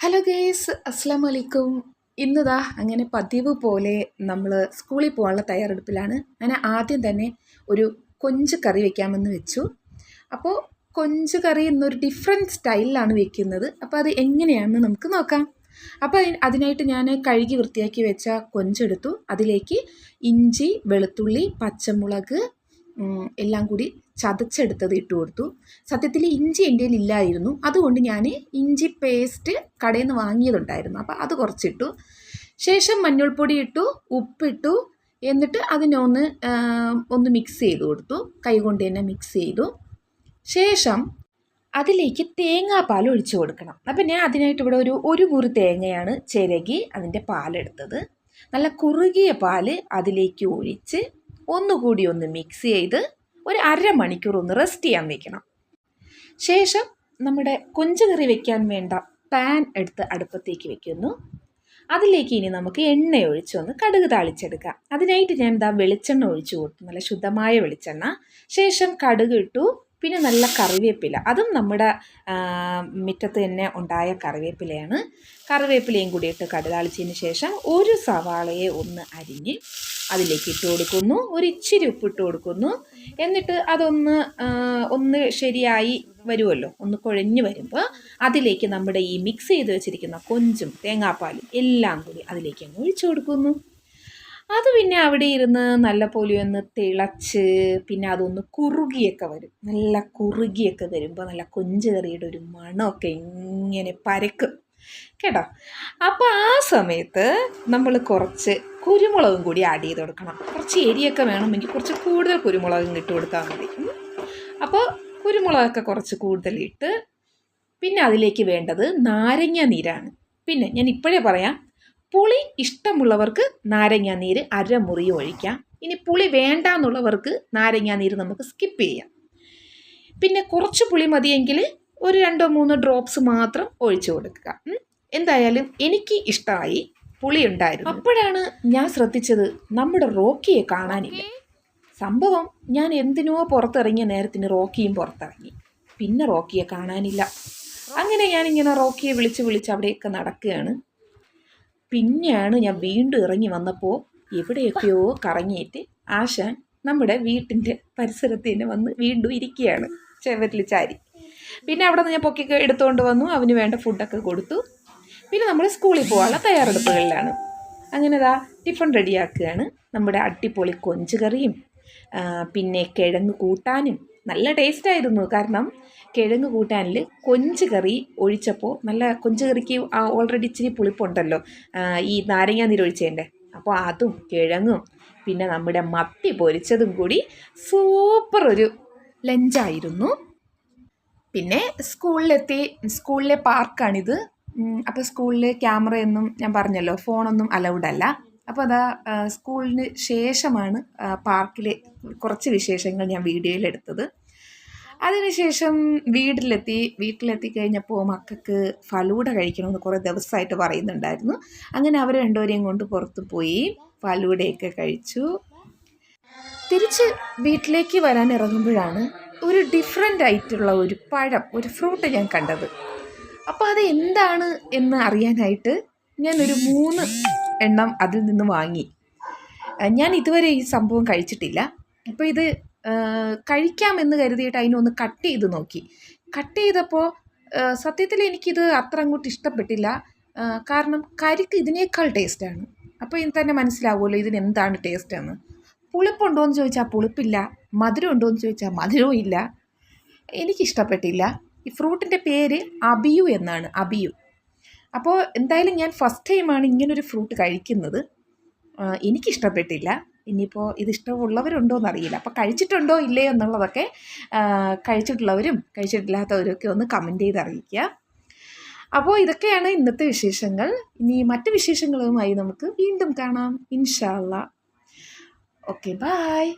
Hello guys അസ്സാം വലൈക്കും ഇന്നതാ അങ്ങനെ പതിവ് പോലെ നമ്മൾ സ്കൂളിൽ പോകാനുള്ള തയ്യാറെടുപ്പിലാണ്. ഞാൻ ആദ്യം തന്നെ ഒരു കൊഞ്ച് കറി വെക്കാമെന്ന് വെച്ചു. അപ്പോൾ കൊഞ്ച് കറി എന്നൊരു ഡിഫറെന്റ് സ്റ്റൈലിലാണ് വെക്കുന്നത്. അപ്പോൾ അത് എങ്ങനെയാണെന്ന് നമുക്ക് നോക്കാം. അപ്പോൾ അതിനായിട്ട് ഞാൻ കഴുകി വൃത്തിയാക്കി വെച്ച കൊഞ്ചെടുത്തു. അതിലേക്ക് ഇഞ്ചി വെളുത്തുള്ളി പച്ചമുളക് എല്ലാം കൂടി ചതച്ചെടുത്തത് ഇട്ട് കൊടുത്തു. സത്യത്തിൽ ഇഞ്ചി എന്റെ ഇല്ലായിരുന്നു അതുകൊണ്ട് ഞാൻ ഇഞ്ചി പേസ്റ്റ് കടയിൽ നിന്ന് വാങ്ങിയതുണ്ടായിരുന്നു. അപ്പോൾ അത് കുറച്ചിട്ടു. ശേഷം മഞ്ഞൾപ്പൊടി ഇട്ടു ഉപ്പിട്ടു. എന്നിട്ട് അതിനൊന്ന് ഒന്ന് മിക്സ് ചെയ്ത് കൊടുത്തു. കൈകൊണ്ട് തന്നെ മിക്സ് ചെയ്തു. ശേഷം അതിലേക്ക് തേങ്ങാപ്പാൽ ഒഴിച്ചു കൊടുക്കണം. അപ്പം ഞാൻ അതിനായിട്ട് ഇവിടെ ഒരു ഒരു മുറി തേങ്ങയാണ് ചിരകി അതിന്റെ പാലെടുത്തത്. നല്ല കുറുകിയ പാൽ അതിലേക്ക് ഒഴിച്ച് ഒന്നുകൂടി ഒന്ന് മിക്സ് ചെയ്ത് ഒരു അരമണിക്കൂർ ഒന്ന് റെസ്റ്റ് ചെയ്യാൻ വെക്കണം. ശേഷം നമ്മുടെ കൊഞ്ച് കറി വെക്കാൻ വേണ്ട പാൻ എടുത്ത് അടുപ്പത്തേക്ക് വെക്കുന്നു. അതിലേക്ക് ഇനി നമുക്ക് എണ്ണ ഒഴിച്ച് ഒന്ന് കടുക് താളിച്ചെടുക്കാം. അതിനായിട്ട് ഞാൻ എന്താ വെളിച്ചെണ്ണ ഒഴിച്ചു കൊടുത്തു. നല്ല ശുദ്ധമായ വെളിച്ചെണ്ണ. ശേഷം കടുക് ഇട്ടു. പിന്നെ നല്ല കറിവേപ്പില. അതും നമ്മുടെ മുറ്റത്ത് തന്നെ ഉണ്ടായ കറിവേപ്പിലയാണ്. കറിവേപ്പിലയും കൂടി ഇട്ട് കടുതാളിച്ചതിന് ശേഷം ഒരു സവാളയെ ഒന്ന് അരിഞ്ഞ് അതിലേക്ക് ഇട്ട് കൊടുക്കുന്നു. ഒരു ഇച്ചിരി ഉപ്പിട്ട് കൊടുക്കുന്നു. എന്നിട്ട് അതൊന്ന് ഒന്ന് ശരിയായി വരുമല്ലോ ഒന്ന് കുഴഞ്ഞു വരുമ്പോൾ അതിലേക്ക് നമ്മുടെ ഈ മിക്സ് ചെയ്ത് വെച്ചിരിക്കുന്ന കൊഞ്ചും തേങ്ങാപ്പാലും എല്ലാം കൂടി അതിലേക്ക് അങ്ങ് ഒഴിച്ചു കൊടുക്കുന്നു. അത് പിന്നെ അവിടെ ഇരുന്ന് നല്ല പോലെ ഒന്ന് തിളച്ച് പിന്നെ അതൊന്ന് കുറുകിയൊക്കെ വരും. നല്ല കുറുകിയൊക്കെ വരുമ്പോൾ നല്ല കൊഞ്ച് കറിയുടെ ഒരു മണമൊക്കെ ഇങ്ങനെ പരക്കും. കേട്ടോ? അപ്പോൾ ആ സമയത്ത് നമ്മൾ കുറച്ച് കുരുമുളകും കൂടി ആഡ് ചെയ്ത് കൊടുക്കണം. കുറച്ച് എരിയൊക്കെ വേണമെങ്കിൽ കുറച്ച് കൂടുതൽ കുരുമുളകും ഇട്ട് കൊടുത്താൽ മതി. അപ്പോൾ കുരുമുളകൊക്കെ കുറച്ച് കൂടുതലിട്ട് പിന്നെ അതിലേക്ക് വേണ്ടത് നാരങ്ങ നീരാണ്. പിന്നെ ഞാൻ ഇപ്പോഴേ പറയാം പുളി ഇഷ്ടമുള്ളവർക്ക് നാരങ്ങ നീര് അരമുറി ഒഴിക്കാം. ഇനി പുളി വേണ്ട എന്നുള്ളവർക്ക് നാരങ്ങ നീര് നമുക്ക് സ്കിപ്പ് ചെയ്യാം. പിന്നെ കുറച്ച് പുളി മതിയെങ്കിൽ ഒരു രണ്ടോ മൂന്നോ ഡ്രോപ്സ് മാത്രം ഒഴിച്ചു കൊടുക്കുക. എന്തായാലും എനിക്ക് ഇഷ്ടമായി പുളി ഉണ്ടായിരുന്നു. അപ്പോഴാണ് ഞാൻ ശ്രദ്ധിച്ചത് നമ്മുടെ റോക്കിയെ കാണാനില്ല. സംഭവം ഞാൻ എന്തിനോ പുറത്തിറങ്ങിയ നേരത്തിന് റോക്കിയും പുറത്തിറങ്ങി. പിന്നെ റോക്കിയെ കാണാനില്ല. അങ്ങനെ ഞാനിങ്ങനെ റോക്കിയെ വിളിച്ച് വിളിച്ച് അവിടെയൊക്കെ നടക്കുകയാണ്. പിന്നെയാണ് ഞാൻ വീണ്ടും ഇറങ്ങി വന്നപ്പോൾ എവിടെയൊക്കെയോ കറങ്ങിയിട്ട് ആശാൻ നമ്മുടെ വീട്ടിന്റെ പരിസരത്ത് തന്നെ വന്ന് വീണ്ടും ഇരിക്കുകയാണ്. ചെവരിൽ ചാരി. പിന്നെ അവിടെ നിന്ന് ഞാൻ പൊക്കി എടുത്തുകൊണ്ട് വന്നു. അവന് വേണ്ട ഫുഡൊക്കെ കൊടുത്തു. പിന്നെ നമ്മൾ സ്കൂളിൽ പോകാനുള്ള തയ്യാറെടുപ്പുകളിലാണ്. അങ്ങനെ ഇതാ ടിഫൺ റെഡിയാക്കുകയാണ്. നമ്മുടെ അടിപൊളി കൊഞ്ച് കറിയും പിന്നെ കിഴങ്ങ് കൂട്ടാനും നല്ല ടേസ്റ്റ് ആയിരുന്നു കാരണം കിഴങ്ങ് കൂട്ടാനിൽ കൊഞ്ച് കറി ഒഴിച്ചപ്പോൾ നല്ല കൊഞ്ച് കറിക്ക് ഓൾറെഡി ഇച്ചിരി പുളിപ്പുണ്ടല്ലോ. ഈ നാരങ്ങ നീരൊഴിച്ചതിന്റെ അപ്പോൾ അതും കിഴങ്ങും പിന്നെ നമ്മുടെ മത്തി പൊരിച്ചതും കൂടി സൂപ്പർ ഒരു ലഞ്ചായിരുന്നു. പിന്നെ സ്കൂളിലെത്തി സ്കൂളിലെ പാർക്കാണിത് അപ്പോൾ സ്കൂളിൽ ക്യാമറയൊന്നും ഞാൻ പറഞ്ഞല്ലോ ഫോണൊന്നും അലൗഡ് അല്ല. അപ്പോൾ അതാ സ്കൂളിന് ശേഷമാണ് പാർക്കിലെ കുറച്ച് വിശേഷങ്ങൾ ഞാൻ വീഡിയോയിൽ എടുത്തത്. അതിനുശേഷം വീട്ടിലെത്തി വീട്ടിലെത്തി കഴിഞ്ഞപ്പോൾ മക്കൾക്ക് ഫലൂഡ കഴിക്കണമെന്ന് കുറേ ദിവസമായിട്ട് പറയുന്നുണ്ടായിരുന്നു. അങ്ങനെ അവർ രണ്ടുപേരെയും കൊണ്ട് പുറത്ത് പോയി ഫലൂഡയൊക്കെ കഴിച്ചു. തിരിച്ച് വീട്ടിലേക്ക് വരാൻ ഇറങ്ങുമ്പോഴാണ് ഒരു ഡിഫറെന്റ് ആയിട്ടുള്ള ഒരു പഴം ഒരു ഫ്രൂട്ട് ഞാൻ കണ്ടത്. അപ്പോൾ അത് എന്താണ് എന്ന് അറിയാനായിട്ട് ഞാനൊരു മൂന്ന് എണ്ണം അതിൽ നിന്ന് വാങ്ങി. ഞാൻ ഇതുവരെ ഈ സംഭവം കഴിച്ചിട്ടില്ല. അപ്പോൾ ഇത് കഴിക്കാമെന്ന് കരുതിയിട്ട് അതിനൊന്ന് കട്ട് ചെയ്ത് നോക്കി. കട്ട് ചെയ്തപ്പോൾ സത്യത്തിൽ എനിക്കിത് അത്ര അങ്ങോട്ട് ഇഷ്ടപ്പെട്ടില്ല. കാരണം കരിക്ക് ഇതിനേക്കാൾ ടേസ്റ്റാണ് അപ്പോൾ ഇത് തന്നെ മനസ്സിലാവുമല്ലോ ഇതിന് എന്താണ് ടേസ്റ്റ് എന്ന്. പുളിപ്പുണ്ടോ എന്ന് ചോദിച്ചാൽ പുളിപ്പില്ല. മധുരം ഉണ്ടോ എന്ന് ചോദിച്ചാൽ മധുരവും ഇല്ല. എനിക്കിഷ്ടപ്പെട്ടില്ല. ഈ ഫ്രൂട്ടിന്റെ പേര് അബിയു എന്നാണ്. അബിയു. അപ്പോൾ എന്തായാലും ഞാൻ ഫസ്റ്റ് ടൈമാണ് ഇങ്ങനൊരു ഫ്രൂട്ട് കഴിക്കുന്നത്. എനിക്കിഷ്ടപ്പെട്ടില്ല. ഇനിയിപ്പോൾ ഇത് എന്നറിയില്ല അപ്പോൾ കഴിച്ചിട്ടുണ്ടോ ഇല്ലയോ എന്നുള്ളതൊക്കെ കഴിച്ചിട്ടുള്ളവരും കഴിച്ചിട്ടില്ലാത്തവരും ഒക്കെ ഒന്ന് കമന്റ് ചെയ്ത് അറിയിക്കുക അപ്പോൾ ഇതൊക്കെയാണ് ഇന്നത്തെ വിശേഷങ്ങൾ. ഇനി മറ്റ് വിശേഷങ്ങളുമായി നമുക്ക് വീണ്ടും കാണാം. ഇൻഷാല്ല ഓക്കെ ബായ്